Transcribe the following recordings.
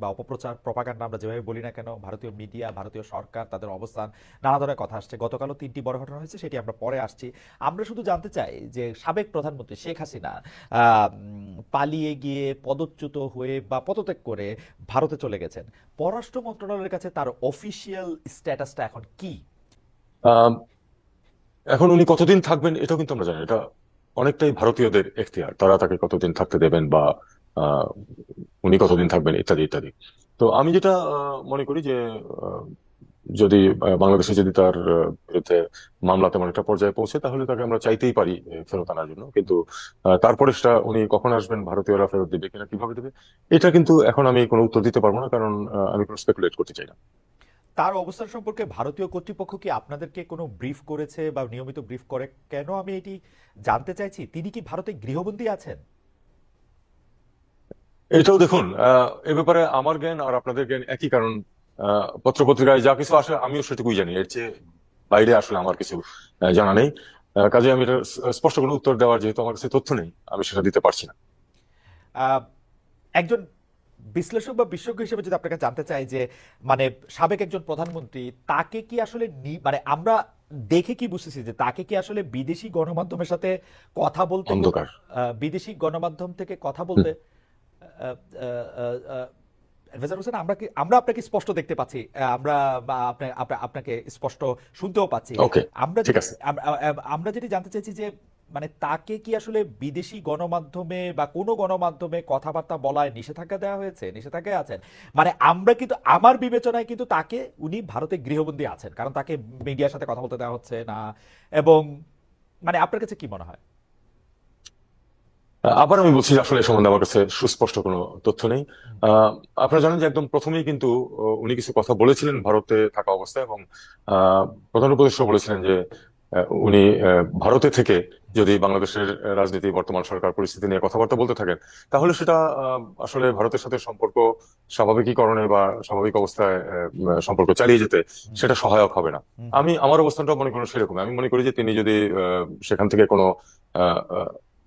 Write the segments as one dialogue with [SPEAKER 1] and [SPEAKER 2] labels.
[SPEAKER 1] বা অপপ্রচার, প্রপাগান্ডা আমরা যেভাবে বলি না কেন, ভারতীয় মিডিয়া, ভারতীয় সরকার, তাদের অবস্থান, নানা ধরনের কথা আসছে। গতকালও তিনটি বড় ঘটনা হয়েছে, সেটি আমরা পরে আসছি। আমরা শুধু জানতে চাই যে সাবেক প্রধানমন্ত্রী শেখ হাসিনা পালিয়ে গিয়ে পদচ্যুত হয়ে বা পদত্যাগ করে ভারতে চলে গেছেন। পররাষ্ট্র মন্ত্রণালয়ের কাছে তার অফিসিয়াল স্ট্যাটাসটা এখন কি?
[SPEAKER 2] এখন উনি কতদিন থাকবেন, এটাও কিন্তু আমরা জানি এটা অনেকটাই ভারতীয়দের এখতিয়ার। তারা তাকে কতদিন থাকতে দেবেন বা উনি কতদিন থাকবেন, ইত্যাদি ইত্যাদি। তো আমি যেটা মনে করি যে যদি বাংলাদেশে যদি তার বিরুদ্ধে মামলা তেমন একটা পর্যায়ে পৌঁছে, তাহলে তাকে আমরা চাইতেই পারি ফেরত আনার জন্য। কিন্তু তারপরে সেটা উনি কখন আসবেন, ভারতীয়রা ফেরত দেবে কিনা, কীভাবে দেবে, এটা কিন্তু এখন আমি কোনো উত্তর দিতে পারব না, কারণ আমি কোনো স্পেকুলেট করতে চাই না।
[SPEAKER 1] তার অবস্থান সম্পর্কে ভারতীয় কর্তৃপক্ষ কি আপনাদেরকে কোনো ব্রিফ করেছে বা নিয়মিত ব্রিফ করে? কেন আমি এটি জানতে চাইছি? তিনি কি ভারতে গৃহবন্দী আছেন?
[SPEAKER 2] এটাও দেখুন এ ব্যাপারে আমার জ্ঞান আর আপনাদের জ্ঞান একই কারণ পত্রপত্রিকায় যা কিছু আসে আমিও সেটুকুই জানি। এর চেয়ে বাইরে আসলে আমার কিছু জানা নেই। কাজে আমি এটা স্পষ্ট কোনো উত্তর দেওয়ার যেহেতু আমার কাছে তথ্য নেই আমি সেটা দিতে পারছি না।
[SPEAKER 1] একজন বিশ্লেষক বা বিশেষজ্ঞ হিসেবে যদি আপনাকে জানতে চাই যে মানে সাবেক একজন প্রধানমন্ত্রী তাকে কি আসলে মানে আমরা দেখে কি বুঝতেছি যে তাকে কি আসলে বিদেশি গণমাধ্যমের সাথে কথা বলতে বিদেশি গণমাধ্যম থেকে কথা বলতে অ্যাডভাইজার হোসেন আমরা কি আমরা আপনাকে স্পষ্ট দেখতে পাচ্ছি। আমরা আপনাকে স্পষ্ট শুনতেও পাচ্ছি। আমরা আমরা যেটি জানতে চাইছি যে মানে তাকে কি আসলে বিদেশি গণমাধ্যমে বা কোনো গণমাধ্যমে কথাবার্তা বলায় নিষেধাজ্ঞা দেওয়া হয়েছে? নিষেধাজ্ঞায় আছেন। মানে আমরা কিন্তু আমার বিবেচনায় কিন্তু তাকে উনি ভারতে গৃহবন্দী আছেন। কারণ তাকে মিডিয়ার সাথে কথা বলতে দেওয়া হচ্ছে না। এবং মানে আপনার কাছে কি মনে হয়?
[SPEAKER 2] আবার আমি বলছি আসলে সম্বন্ধে আমার কাছে সুস্পষ্ট কোনো তথ্য নেই। আহ, আপনারা জানেন যে একদম প্রথমেই কিন্তু উনি কিছু কথা বলেছিলেন ভারতে থাকা অবস্থায় এবং আহ, প্রধান উপদেষ্টা বলেছিলেন যে উনি ভারতে থেকে যদি বাংলাদেশের রাজনীতি বর্তমান সরকার পরিস্থিতি নিয়ে কথাবার্তা বলতে থাকেন তাহলে সেটা আহ, আসলে ভারতের সাথে সম্পর্ক স্বাভাবিকীকরণে বা স্বাভাবিক অবস্থায় সম্পর্ক চালিয়ে যেতে সেটা সহায়ক হবে না। আমি আমার অবস্থানটা মনে করি সেরকম। আমি মনে করি যে তিনি যদি আহ, সেখান থেকে কোনো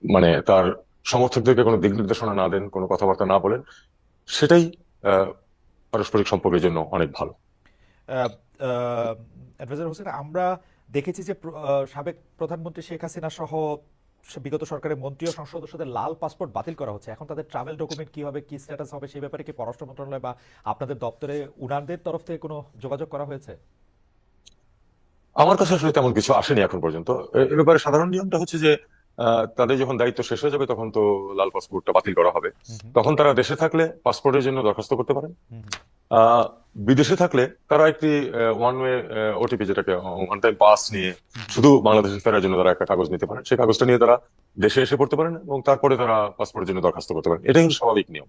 [SPEAKER 2] মানে তার সমর্থকদেরকে কোনো দিক নির্দেশনা না দেন কোনো কথাবার্তা না বলেন সেটাই পারস্পরিক সম্পর্কের জন্য অনেক ভালো।
[SPEAKER 1] অ্যাডভাইজার হোসেন আমরা দেখেছি যে সাবেক প্রধানমন্ত্রী শেখ হাসিনা সহ বিগত সরকারের মন্ত্রী ও সংসদ সদস্যদের লাল পাসপোর্ট বাতিল করা হচ্ছে। এখন তাদের ট্রাভেল ডকুমেন্ট কি হবে কি স্ট্যাটাস হবে সেই ব্যাপারে কি পররাষ্ট্র মন্ত্রণালয় বা আপনাদের দপ্তরে উনারদের তরফ থেকে কোনো যোগাযোগ করা হয়েছে?
[SPEAKER 2] আমার কাছে আসলে তেমন কিছু আসেনি এখন পর্যন্ত। এ ব্যাপারে সাধারণ নিয়মটা হচ্ছে যে তাদের যখন দায়িত্ব শেষ হয়ে যাবে তখন তো লাল পাসপোর্টটা বাতিল করা হবে। তখন তারা দেশে থাকলে পাসপোর্টের জন্য দরখাস্ত করতে পারেন। আহ, বিদেশে থাকলে তারা একটি ওয়ান ওয়ে ওটিপি যেটাকে ওয়ান টাইম পাস নিয়ে শুধু বাংলাদেশে ফেরার জন্য তারা একটা কাগজ নিতে পারেন। সেই কাগজটা নিয়ে তারা দেশে এসে পড়তে পারেন এবং তারপরে তারা পাসপোর্টের জন্য দরখাস্ত করতে পারেন। এটাই কিন্তু স্বাভাবিক নিয়ম।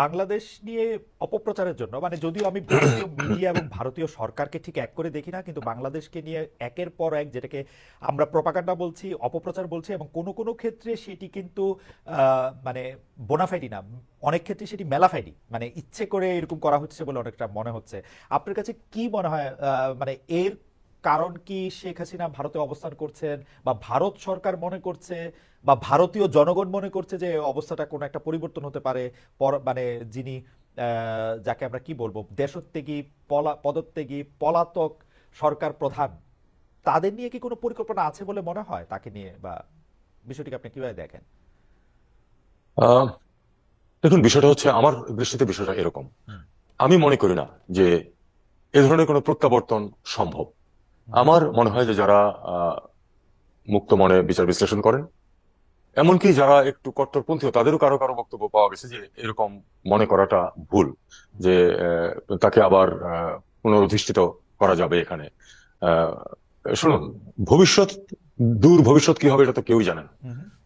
[SPEAKER 1] বাংলাদেশ নিয়ে অপপ্রচারের জন্য মানে যদিও আমি ভারতীয় মিডিয়া এবং ভারতীয় সরকারকে ঠিক এক করে দেখি না, কিন্তু বাংলাদেশকে নিয়ে একের পর এক যেটাকে আমরা প্রপাকাণ্ডা বলছি, অপপ্রচার বলছি এবং কোনো কোনো ক্ষেত্রে সেটি কিন্তু মানে বোনাফাইডি না। অনেক ক্ষেত্রে সেটি মেলাফাইডি মানে ইচ্ছে করে এরকম করা হচ্ছে বলে অনেকটা মনে হচ্ছে। আপনার কাছে কি মনে হয় মানে এর কারণ কি শেখ হাসিনা ভারতে অবস্থান করছেন বা ভারত সরকার মনে করছে বা ভারতীয় জনগণ মনে করছে যে অবস্থাটা কোনো একটা পরিবর্তন হতে পারে মানে যিনি যাকে আমরা কি বলব দেশত্যাগী পলা পদত্যাগী পলাতক সরকার প্রধান তাদের নিয়ে কি কোনো পরিকল্পনা আছে বলে মনে হয় তাকে নিয়ে? বা বিষয়টিকে আপনি কীভাবে দেখেন?
[SPEAKER 2] দেখুন বিষয়টা হচ্ছে আমার দৃষ্টিতে বিষয়টা এরকম। আমি মনে করি না যে এ ধরনের কোনো প্রত্যাবর্তন সম্ভব। আমার মনে হয় যে যারা আহ, মুক্ত মনে বিচার বিশ্লেষণ করেন এমনকি যারা একটু কট্টরপন্থীও তাদেরও কারও কারও বক্তব্য পাওয়া গেছে যে এরকম মনে করাটা ভুল যে আহ, তাকে আবার আহ, পুনরুদ্ধিষ্ঠিত করা যাবে এখানে। আহ, শুনুন ভবিষ্যৎ দূর ভবিষ্যৎ কি হবে এটা তো কেউই জানে না।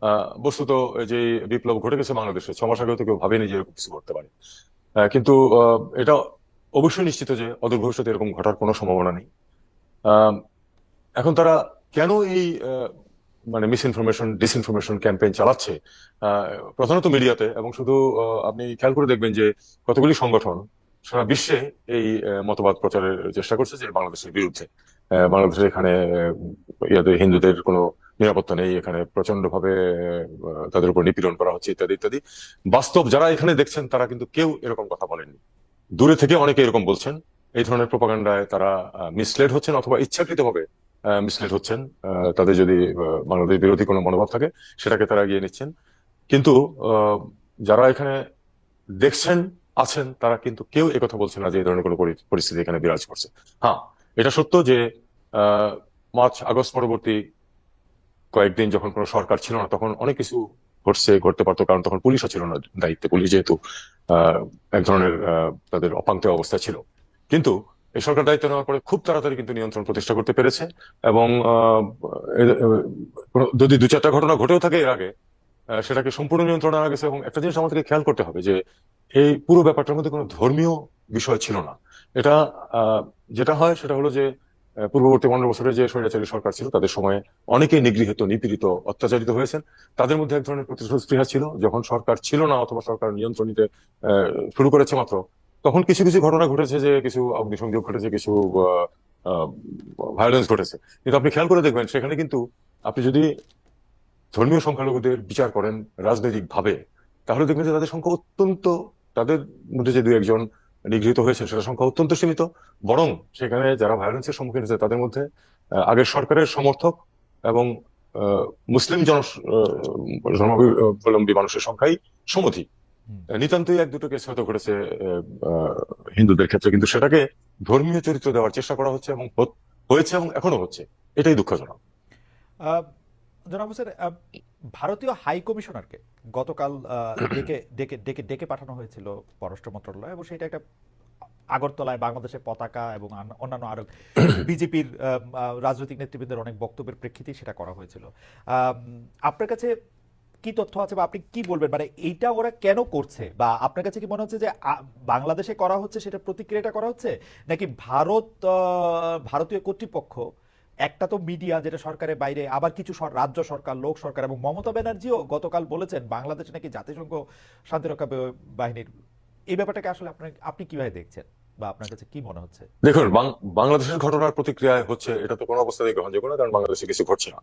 [SPEAKER 2] আহ, বস্তুত যে বিপ্লব ঘটে গেছে বাংলাদেশে ছ মাস আগেও তো কেউ ভাবেনি যে এরকম কিছু করতে পারে। আহ, কিন্তু আহ, এটা অবশ্যই নিশ্চিত যে অদূর ভবিষ্যতে এরকম ঘটার কোনো সম্ভাবনা নেই। এখন তারা কেন এই মানে মিস ইনফরমেশন ডিসইনফরমেশন ক্যাম্পেইন চালাচ্ছে প্রধানত মিডিয়াতে, এবং শুধু আপনি খেয়াল করে দেখবেন যে কতগুলি সংগঠন সারা বিশ্বে এই মতবাদ প্রচারের চেষ্টা করছে যে বাংলাদেশের বিরুদ্ধে। বাংলাদেশের এখানে হিন্দুদের কোনো নিরাপত্তা নেই, এখানে প্রচণ্ড ভাবে তাদের উপর নিপীড়ন করা হচ্ছে, ইত্যাদি ইত্যাদি। বাস্তব যারা এখানে দেখছেন, তারা কিন্তু কেউ এরকম কথা বলেননি। দূরে থেকে অনেকে এরকম বলছেন। এই ধরনের প্রপাগান্ডায় তারা মিসলেড হচ্ছেন অথবা ইচ্ছাকৃতভাবে মিসলেড হচ্ছেন। তাদের যদি বাংলাদেশ বিরোধী কোনো মনোভাব থাকে, সেটাকে তারা এগিয়ে নিচ্ছেন। কিন্তু যারা এখানে দেখছেন, আছেন, তারা কিন্তু কেউ একথা বলছে না যে এই ধরনের কোনো পরিস্থিতি এখানে বিরাজ করছে। হ্যাঁ এটা সত্য যে মার্চ, আগস্ট পরবর্তী কয়েকদিন যখন কোনো সরকার ছিল না, তখন অনেক কিছু ঘটছে, ঘটতে পারতো, কারণ তখন পুলিশও ছিল না, দায়িত্বে পুলিশ যেহেতু এক ধরনের তাদের অপাঙ্ক্ত অবস্থা ছিল। কিন্তু এই সরকার দায়িত্ব নেওয়ার পরে খুব তাড়াতাড়ি কিন্তু নিয়ন্ত্রণ প্রতিষ্ঠা করতে পেরেছে এবং যদি দু চারটা ঘটনা ঘটেও থাকে এর আগে সেটাকে সম্পূর্ণ নিয়ন্ত্রণে আনা গেছে এবং একটা জিনিস আমাদেরকে খেয়াল করতে হবে যে এই পুরো ব্যাপারটার মধ্যে কোনো ধর্মীয় বিষয় ছিল না। এটা যেটা হয় সেটা হলো যে পূর্ববর্তী পনেরো বছরের যে স্বৈরাচারী সরকার ছিল, তাদের সময়ে অনেকেই নিগৃহীত, নিপীড়িত, অত্যাচারিত হয়েছেন। তাদের মধ্যে এক ধরনের প্রতিশোধ স্পৃহা ছিল, যখন সরকার ছিল না অথবা সরকার নিয়ন্ত্রণ নিতে শুরু করেছে মাত্র তখন কিছু কিছু ঘটনা ঘটেছে যে কিছু অগ্নিসংযোগ ঘটেছে, কিছু ভায়োলেন্স ঘটেছে কিন্তু আপনি খেয়াল করে দেখবেন, সেখানে কিন্তু আপনি যদি ধর্মীয় সংখ্যালঘুদের বিচার করেন রাজনৈতিক ভাবে তাহলে দেখবেন যে তাদের সংখ্যা অত্যন্ত, তাদের মধ্যে যে দু একজন নিগৃহীত হয়েছে সেটা সংখ্যা অত্যন্ত সীমিত বরং সেখানে যারা ভায়োলেন্সের সম্মুখীন হয়েছে, তাদের মধ্যে আগের সরকারের সমর্থক এবং মুসলিম জন ধর্মাবলম্বী মানুষের সংখ্যাই সমধিক। নিতান্তই এক দুটো কেস হয়তো ঘটেছে হিন্দুদের ক্ষেত্রে। কিন্তু সেটাকে ধর্মীয় চরিত্র দেওয়ার চেষ্টা করা হচ্ছে এবং হয়েছে এবং এখনও হচ্ছে। এটাই দুঃখজনক।
[SPEAKER 1] জনাব হোসেন ভারতীয় হাই কমিশনারকে গতকাল ডেকে ডেকে ডেকে ডেকে পাঠানো হয়েছিল পররাষ্ট্র মন্ত্রণালয় এবং সেটা একটা আগরতলায় বাংলাদেশের পতাকা এবং অন্যান্য আরও বিজেপির রাজনৈতিক নেতৃবৃন্দের অনেক বক্তব্যের প্রেক্ষিতে সেটা করা হয়েছিল। আপনার কাছে কি তথ্য আছে বা আপনি কি বলবেন? মানে এইটা ওরা কেন করছে? বা আপনার কাছে কি মনে হচ্ছে যে বাংলাদেশে করা হচ্ছে, সেটা প্রতিক্রিয়াটা করা হচ্ছে? নাকি ভারত ভারতীয় কর্তৃপক্ষ, একটা তো মিডিয়া যেটা সরকারের বাইরে, আবার কিছু রাজ্য সরকার, লোক সরকার এবং মমতা ব্যানার্জিও গতকাল বলেছেন, বাংলাদেশে নাকি জাতিসংঘ শান্তিরক্ষা বাহিনীর, এই ব্যাপারটাকে আসলে আপনি কীভাবে দেখছেন? বা আপনার কাছে কি মনে হচ্ছে?
[SPEAKER 2] দেখুন বাংলাদেশের ঘটনার প্রতিক্রিয়ায় হচ্ছে এটা তো কোনো অবস্থাতেই গ্রহণযোগ্য না কারণ বাংলাদেশে কিছু ঘটছে না।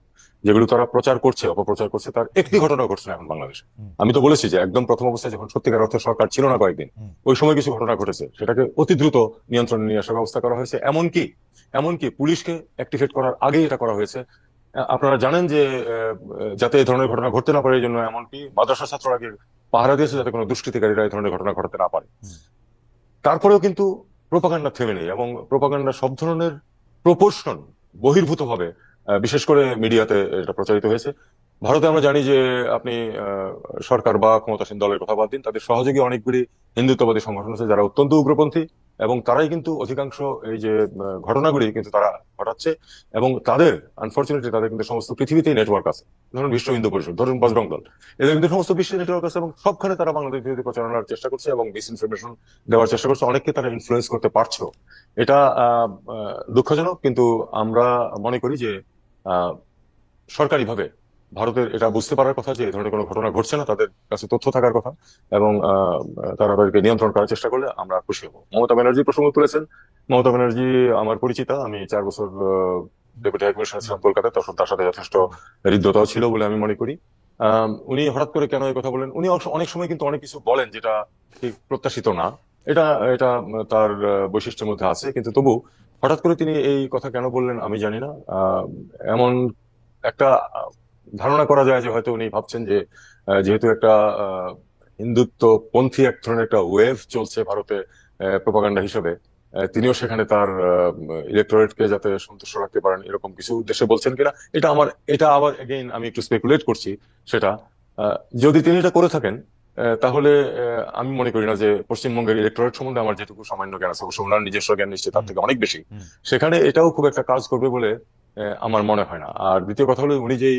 [SPEAKER 2] যেগুলো তারা প্রচার করছে অপপ্রচার করছে তার একটি ঘটনা ঘটছে না এখন বাংলাদেশে। আমি তো বলেছি যে একদম প্রথম অবস্থায় যখন সত্যিকার অর্থে সরকার ছিল না কয়েকদিন ওই সময় কিছু ঘটনা ঘটেছে। সেটাকে অতি দ্রুত নিয়ন্ত্রণে নিয়ে আসার ব্যবস্থা করা হয়েছে। এমনকি এমনকি পুলিশকে অ্যাক্টিভেট করার আগেই এটা করা হয়েছে। আপনারা জানেন যে যাতে এই ধরনের ঘটনা ঘটতে না পারে এই জন্য এমনকি মাদ্রাসা ছাত্ররা আগে পাহারা দিয়েছে যাতে কোনো দুষ্কৃতিকারীরা এই ধরনের ঘটনা ঘটাতে না পারে। তারপরেও কিন্তু প্রোপাগান্ডা থেমে নেই এবং প্রোপাগান্ডা সব ধরনের প্রপোর্শন বহির্ভূতভাবে বিশেষ করে মিডিয়াতে এটা প্রচারিত হয়েছে। ভারতে আমরা জানি যে আপনি সরকার বা ক্ষমতাসীন দলের কথা বাদ দিন, তাদের সহযোগী অনেকগুলি হিন্দুত্ববাদী সংগঠন আছে যারা অত্যন্ত উগ্রপন্থী। এবং তারাই কিন্তু অধিকাংশ এই যে ঘটনাগুলি কিন্তু তারা ঘটাচ্ছে এবং তাদের আনফর্চুনেটলি তাদের কিন্তু সমস্ত পৃথিবীতেই নেটওয়ার্ক আছে। ধরুন বিশ্ব হিন্দু পরিষদ, ধরুন বজরং দল এদের কিন্তু সমস্ত বিশ্বের নেটওয়ার্ক আছে এবং সবখানে তারা বাংলাদেশ বিরোধী প্রচারণার চেষ্টা করছে এবং মিস ইনফরমেশন দেওয়ার চেষ্টা করছে। অনেককে তারা ইনফ্লুয়েন্স করতে পারছ। এটা দুঃখজনক, কিন্তু আমরা মনে করি যে সরকারিভাবে ভারতের, এটা বুঝতে পারার কথা যে এই ধরনের কোনো ঘটনা ঘটছে না, তাদের কাছে তথ্য থাকার কথা এবং তারা তাদেরকে নিয়ন্ত্রণ করার চেষ্টা করলে আমরা খুশি হব। মমতা ব্যানার্জি প্রসঙ্গ তুলেছেন। মমতা ব্যানার্জি আমার পরিচিতা, আমি চার বছর ডেপুটি হাই কমিশনার ছিলাম কলকাতায়, তখন তার সাথে যথেষ্ট হৃদ্যতাও ছিল বলে আমি মনে করি। উনি হঠাৎ করে কেন এই কথা বলেন? উনি অনেক সময় কিন্তু অনেক কিছু বলেন যেটা ঠিক প্রত্যাশিত না। এটা এটা তার বৈশিষ্ট্যের মধ্যে আছে। কিন্তু তবু হঠাৎ করে তিনি এই কথা কেন বললেন আমি জানি না। এমন একটা ধারণা করা যায় যে হয়তো উনি ভাবছেন যে যেহেতু একটা হিন্দুত্ব পন্থী এক ধরনের একটা ওয়েভ চলছে ভারতে প্রপাগান্ডা হিসেবে তিনিও সেখানে তার ইলেকটোরেটকে যাতে সন্তুষ্ট রাখতে পারেন এরকম কিছু উদ্দেশ্যে বলছেন কিনা এটা আমার এটা আবার এগেইন আমি একটু স্পেকুলেট করছি সেটা যদি তিনি এটা করে থাকেন আহ, তাহলে আহ, আমি মনে করি না যে পশ্চিমবঙ্গের ইলেকটোরেট সম্বন্ধে আমার যেটুকু সামান্য জ্ঞান আছে অবশ্য ওনার নিজস্ব জ্ঞান নিশ্চয় তার থেকে অনেক বেশি। সেখানে এটাও খুব একটা কাজ করবে বলে আমার মনে হয় না। আর দ্বিতীয় কথা হলো উনি যেই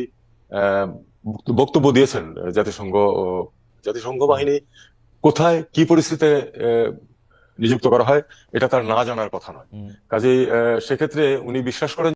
[SPEAKER 2] বক্তব্য দিয়েছেন জাতিসংঘ জাতিসংঘ বাহিনী। কোথায় কি পরিস্থিতিতে আহ, নিযুক্ত করা হয় এটা তার না জানার কথা নয়।
[SPEAKER 1] কাজে
[SPEAKER 2] কাজেই আহ, সেক্ষেত্রে উনি বিশ্বাস করেন